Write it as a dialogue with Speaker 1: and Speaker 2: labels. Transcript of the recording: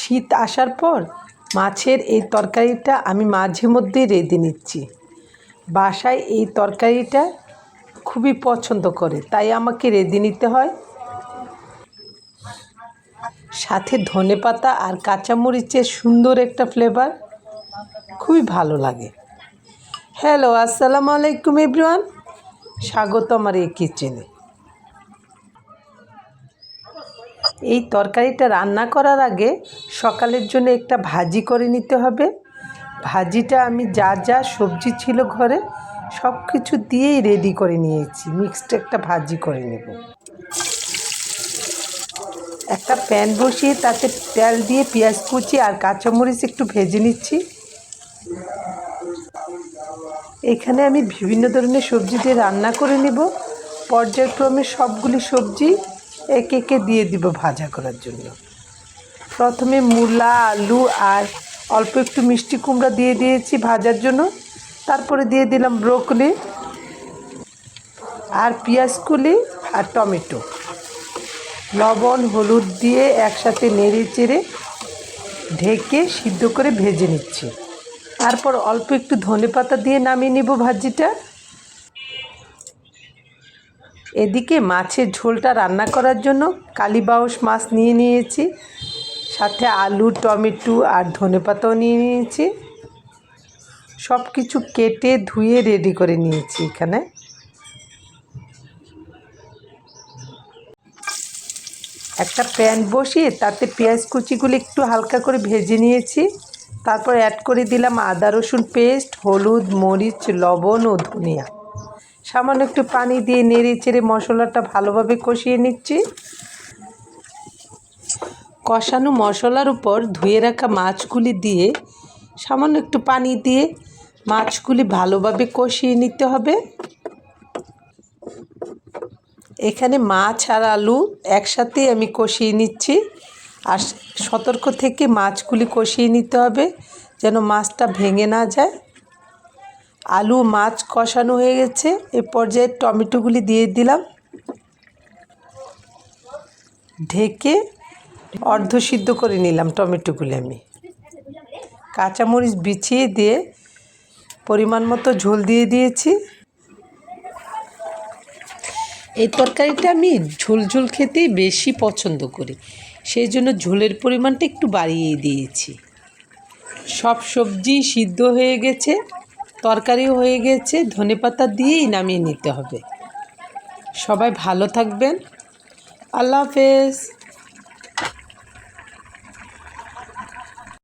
Speaker 1: শীত আসার পর মাছের এই তরকারিটা আমি মাঝে মধ্যেই রেঁধে নিচ্ছি। বাসায় এই তরকারিটা খুবই পছন্দ করে, তাই আমাকে রেঁধে নিতে হয়। সাথে ধনেপাতা আর কাঁচামরিচের সুন্দর একটা ফ্লেভার খুবই ভালো লাগে। হ্যালো আসসালামু আলাইকুম এভরিওয়ান স্বাগত আমার এই কিচেনে এই তরকারিটা রান্না করার আগে সকালের জন্য একটা ভাজি করে নিতে হবে। ভাজিটা আমি যা যা সবজি ছিল ঘরে সব কিছু দিয়েই রেডি করে নিয়েছি। মিক্সড একটা ভাজি করে নেব। একটা প্যান বসিয়ে তাতে তেল দিয়ে পেঁয়াজ কুচি আর কাঁচামরিচ একটু ভেজে নিচ্ছি। এখানে আমি বিভিন্ন ধরনের সবজি দিয়ে রান্না করে নেব। পর্যায়ক্রমে সবগুলি সবজি একে একে দিয়ে দিব ভাজা করার জন্য। প্রথমে মূলা, আলু আর অল্প একটু মিষ্টি কুমড়া দিয়ে দিয়েছি ভাজার জন্য। তারপরে দিয়ে দিলাম ব্রোকলি আর পেঁয়াজকুলি আর টমেটো। লবণ, হলুদ দিয়ে একসাথে নেড়ে চেড়ে ঢেকে সিদ্ধ করে ভেজে নিচ্ছি। তারপর অল্প একটু ধনে পাতা দিয়ে নামিয়ে নিব ভাজিটা। এদিকে মাছের ঝোলটা রান্না করার জন্য কালীবাউস মাছ নিয়ে নিয়েছি, সাথে আলু, টমেটো আর ধনেপাতাও নিয়ে নিয়েছি। সব কিছু কেটে ধুয়ে রেডি করে নিয়েছি এখানে। একটা প্যান বসিয়ে তাতে পেঁয়াজ কুচিগুলো একটু হালকা করে ভেজে নিয়েছি। তারপর অ্যাড করে দিলাম আদা রসুন পেস্ট হলুদ, মরিচ, লবণ ও ধনিয়া। সামান্য একটু পানি দিয়ে নেড়ে চেড়ে মশলাটা ভালোভাবে কষিয়ে নিচ্ছি। কষানো মশলার উপর ধুয়ে রাখা মাছগুলি দিয়ে সামান্য একটু পানি দিয়ে মাছগুলি ভালোভাবে কষিয়ে নিতে হবে। এখানে মাছ আর আলু একসাথেই আমি কষিয়ে নিচ্ছি। আর সতর্ক থেকে মাছগুলি কষিয়ে নিতে হবে যেন মাছটা ভেঙে না যায়। আলু, মাছ কষানো হয়ে গেছে। এ পর্যায়ে টমেটোগুলি দিয়ে দিলাম। ঢেকে অর্ধ সিদ্ধ করে নিলাম টমেটোগুলি আমি। কাঁচামরিচ বিছিয়ে দিয়ে পরিমাণ মতো ঝোল দিয়ে দিয়েছি। এই তরকারিটা আমি ঝোল ঝোল খেতেই বেশি পছন্দ করি। সেই জন্য ঝোলের পরিমাণটা একটু বাড়িয়ে দিয়েছি। সব সবজি সিদ্ধ হয়ে গেছে। তরকারিও হয়ে গেছে ধনে পাতা দিয়েই নামিয়ে নিতে হবে। সবাই ভালো থাকবেন। আল্লাহ হাফেজ।